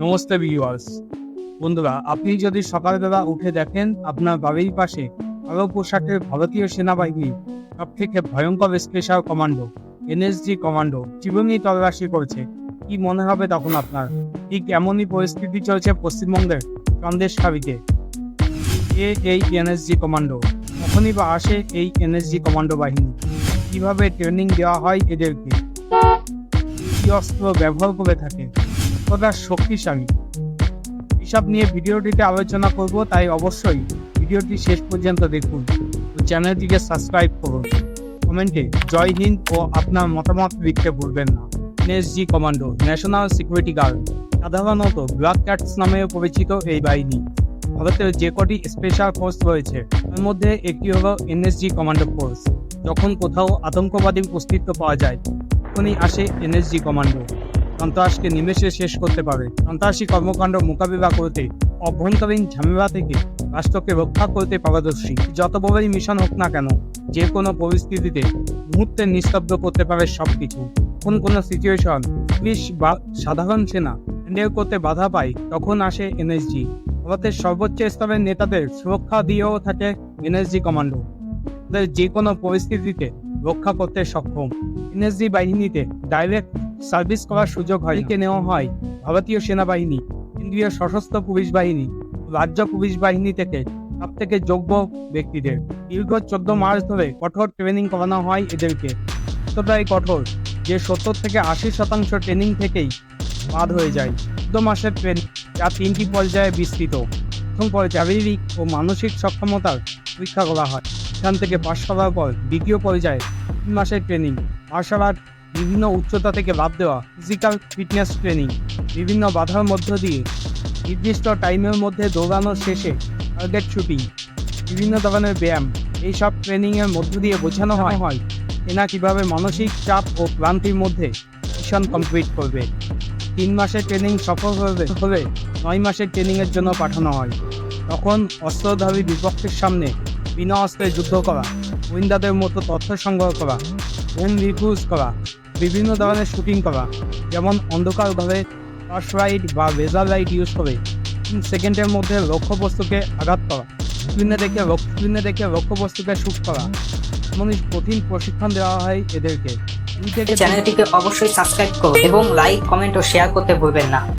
Namaste viewers বন্ধুরা, আপনি যদি সকালবেলা উঠে দেখেন আপনার বাড়ির পাশে কালো পোশাকের ভারতীয় সেনাবাহিনী সব থেকে ভয়ঙ্কর স্পেশাল কমান্ডো এনএসজি কমান্ডো জীবনী তল্লাশি করছে। কি মনে হবে তখন আপনার? ঠিক এমনই পরিস্থিতি চলছে পশ্চিমবঙ্গের সন্দেশখাবিতে কে এই এনএসজি কমান্ডো কখনই বা আসে এই এনএসজি কমান্ডো বাহিনী। কীভাবে ট্রেনিং দেওয়া হয় এদেরকে? কি অস্ত্র ব্যবহার করে থাকে? কতটা শক্তিশালী। এসব নিয়ে ভিডিওটিতে আলোচনা করব, তাই অবশ্যই ভিডিওটি শেষ পর্যন্ত দেখুন। চ্যানেলটিকে সাবস্ক্রাইব করুন। কমেন্টে জয় হিন্দ ও আপনার মতামত লিখতে ভুলবেন না। NSG commando, national security guard. সাধারণত ব্ল্যাক ক্যাটস নামেও পরিচিত এই বাহিনী। ভারতের যে কটি স্পেশাল ফোর্স রয়েছে, তার মধ্যে একটি হলো এনএসজি কমান্ডো ফোর্স। যখন কোথাও আতঙ্কবাদীর অস্তিত্ব পাওয়া যায়, তখনই আসে এনএসজি কমান্ডো। সন্ত্রাসকে নিমেষে শেষ করতে পারে। সন্ত্রাসী কর্মকাণ্ড মোকাবিলা করতে, অভ্যন্তরীণ ঝামেলা থেকে রাষ্ট্রকে রক্ষা করতে পারদর্শী। যত বড়ই মিশন হোক না কেন, যে কোনো পরিস্থিতিতে মুহূর্তে নিস্তব্ধ করতে পারে সবকিছু। কোন কোনো সিচুয়েশন পুলিশ বা সাধারণ সেনা হ্যান্ডেল করতে বাধা পায়, তখন আসে এনএসজি ভারতের সর্বোচ্চ স্তরের নেতাদের সুরক্ষা দিয়েও থাকে এনএসজি কমান্ডো তাদের যে কোনো পরিস্থিতিতে রক্ষা করতে সক্ষম। এনএসজি বাহিনীতে ডাইরেক্ট সার্ভিস করার সুযোগ হয়। একে নেওয়া হয়। ভারতীয় সেনাবাহিনী, কেন্দ্রীয় সশস্ত্র পুলিশ বাহিনী, রাজ্য পুলিশ বাহিনী থেকে সব থেকে যোগ্য ব্যক্তিদের। দীর্ঘ চোদ্দ মাস ধরে কঠোর ট্রেনিং করানো হয় এদেরকে। এতটাই কঠোর যে সত্তর থেকে আশি শতাংশ ট্রেনিং থেকেই বাদ হয়ে যায়। চোদ্দ মাসের ট্রেনিং যা তিনটি পর্যায়ে বিস্তৃত। প্রথম পর্যায়ে শারীরিক ও মানসিক সক্ষমতার পরীক্ষা করা হয়। এখান থেকে পাশ করার পর দ্বিতীয় পর্যায়ে তিন মাসের ট্রেনিং মার্শাল আর্ট বিভিন্ন উচ্চতা থেকে লাভ দেওয়া ফিজিক্যাল ফিটনেস ট্রেনিং বিভিন্ন বাধার মধ্য দিয়ে নির্দিষ্ট টাইমের মধ্যে দৌড়ানো শেষে টার্গেট শুটিং বিভিন্ন ধরনের ব্যায়াম, এইসব ট্রেনিংয়ের মধ্য দিয়ে বোঝানো হয় হয় এনা কীভাবে মানসিক চাপ ও ক্লান্তির মধ্যে মিশন কমপ্লিট করবে। তিন মাসের ট্রেনিং সফল হবে হলে নয় মাসের ট্রেনিংয়ের জন্য পাঠানো হয়। তখন অস্ত্রধারী বিপক্ষের সামনে বিনা অস্ত্রে যুদ্ধ করা, গোয়েন্দাদের মতো তথ্য সংগ্রহ করা হোম রিফিউজ করা বিভিন্ন ধরনের শুটিং করা যেমন অন্ধকারভাবে টর্চ লাইট বা লেজার লাইট ইউজ করে। তিন সেকেন্ডের মধ্যে লক্ষ্যবস্তুকে আঘাত করা স্ক্রিনে দেখে স্ক্রিনে দেখে লক্ষ্যবস্তুকে শুট করা। এমনই কঠিন প্রশিক্ষণ দেওয়া হয় এদেরকে। চ্যানেলটিকে অবশ্যই সাবস্ক্রাইব করুন এবং লাইক কমেন্ট ও শেয়ার করতে ভুলবেন না।